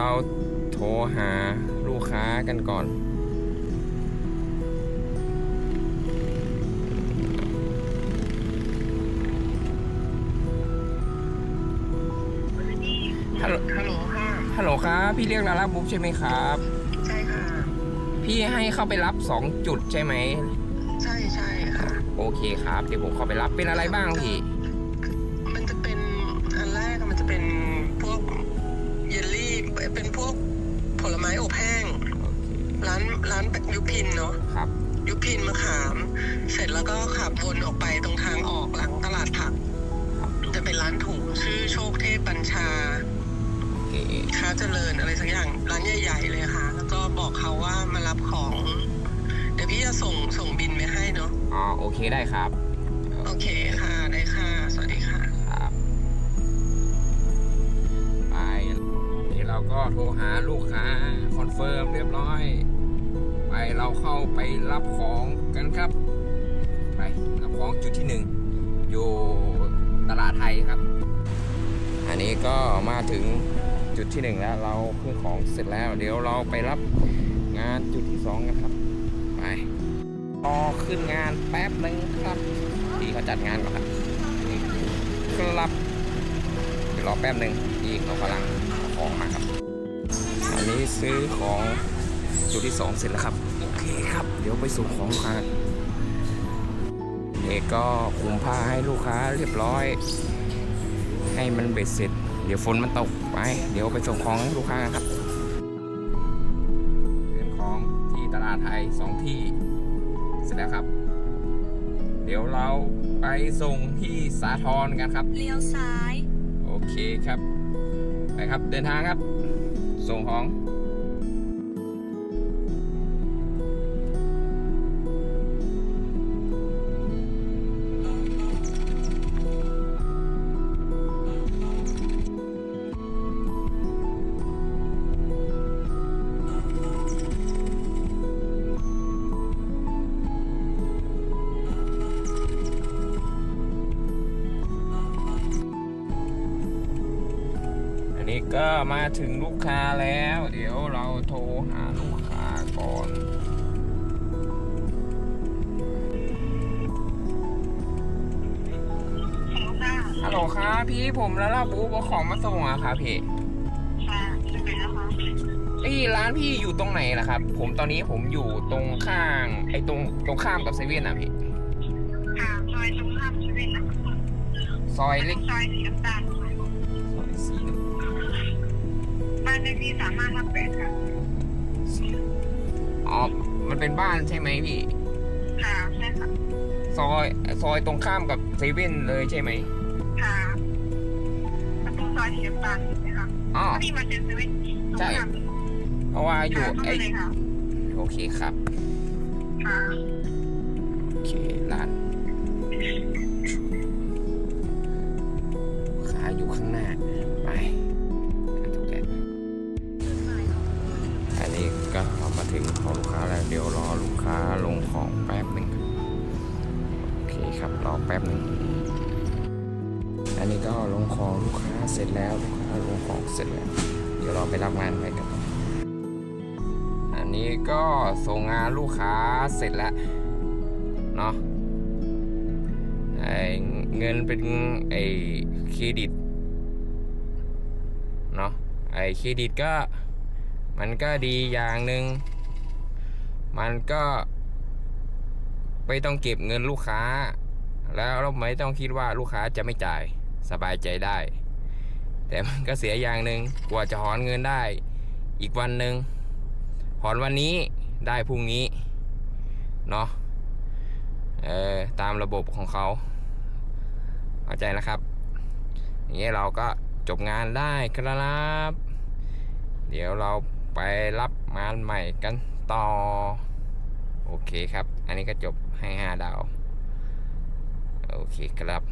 เราโทรหาลูกค้ากันก่อน ฮัลโหล ฮัลโหลค่ะ ฮัลโหลครับ พี่เรียกลาลาบุ๊กใช่ไหมครับ ใช่ค่ะ พี่ให้เข้าไปรับ 2 จุดใช่ไหม ใช่ใช่ค่ะ โอเคครับ เดี๋ยวผมเข้าไปรับเป็นอะไรบ้างพี่ เป็นพวกผลไม้อบแห้ง ร้านร้านยุพินเนาะครับ ยุพินมะขาม เสร็จแล้วก็ขับวนออกไปตรงทางออกหลังตลาดผัก จะเป็นร้านถุงชื่อโชคเทพบัญชาโอเคค้าเจริญอะไรสักอย่างร้านใหญ่ๆเลยค่ะ แล้วก็บอกเขาว่ามารับของ เดี๋ยวพี่จะส่งส่งบินไปให้เนาะอ๋อโอเคได้ครับ โอเคค่ะ ก็โทรหาลูกค้าคอนเฟิร์มเรียบร้อย ไปเราเข้าไปรับของกันครับ ไปรับของจุดที่หนึ่งอยู่ตลาดไทยครับ อันนี้ก็มาถึงจุดที่หนึ่งแล้วเราขึ้นของเสร็จแล้ว เดี๋ยวเราไปรับงานจุดที่สองกันครับ ไปรอขึ้นงานแป๊บหนึงครับพี่เขาจัดงานก่อนครับนี่ครับ เดี๋ยวรอแป๊บหนึ่งพี่เขากำลัง ของมาครับ อันนี้ซื้อของจุดที่สองเสร็จแล้วครับ โอเคครับ เดี๋ยวไปส่งของลูกค้าเอกก็คุมผ้าให้ลูกค้าเรียบร้อย ให้มันเบ็ดเสร็จ เดี๋ยวฝนมันตกไป เดี๋ยวไปส่งของให้ลูกค้ากันครับเรื่องของที่ตลาดไทยสองที่ เสร็จแล้วครับ เดี๋ยวเราไปส่งที่สาทรกันครับ เลี้ยวซ้าย โอเคครับ ไปครับ เดินทางครับ ส่งของ ก็มาถึงลูกค้าแล้ว เดี๋ยวเราโทรหาลูกค้าก่อนฮัลโหลครับพี่ผมแล้วล่าบูเอาของมาส่งอะครับพี่ค่ะจะเป็นแล้วคะไอ้ยร้านพี่อยู่ตรงไหนล่ะครับ ผมตอนนี้ผมอยู่ตรงข้าง ไอ้ตรงตรงข้ามกับเซเว่นอะพี่ค่ะซอยตรงข้ามเซเว่นนะซอยเล็กซอยสีน้ำตาลซอยสีบ้า นเลขที่สามารถทับแปดค่ะอ๋อ มันเป็นบ้านใช่ไหมพี่ ค่ะใช่ค่ะซอย ซอยตรงข้ามกับเซเว่นเลยใช่ไหมค่ะประตูซอยสีน้ำตาลใช่ไหมคะอ๋อที่มาเจอเซเว่นตรงข้ามเพราะว่าอยู่ค่ะเข้าไอ้ไปเลยค่ะโอเคครับ ค่ะ โอเคร้าน ถึงของลูกค้าแล้วเดี๋ยวรอลูกค้าลงของแป๊บหนึ่งโอเคครับรอแป๊บหนึ่งอันนี้ก็ลงของลูกค้าเสร็จแล้วลูกค้าลงของเสร็จแล้ว เดี๋ยวเราไปรับงานไปกันอันนี้ก็ส่งงานลูกค้าเสร็จแล้วเนาะไอเงินเป็นไอเครดิตเนาะไอเครดิตก็มันก็ดีอย่างหนึ่ง มันก็ไม่ต้องเก็บเงินลูกค้า แล้วเราไม่ต้องคิดว่าลูกค้าจะไม่จ่ายสบายใจได้ แต่มันก็เสียอย่างหนึ่งกว่าจะถอนเงินได้ อีกวันหนึ่งถอนวันนี้ได้พรุ่งนี้เนาะเออตามระบบของเขาเข้าใจนะครับอย่างนี้เราก็จบงานได้ครับ เดี๋ยวเราไปรับงานใหม่กันต่อ โอเคครับ อันนี้ก็จบให้ 5 ดาว โอเคครับ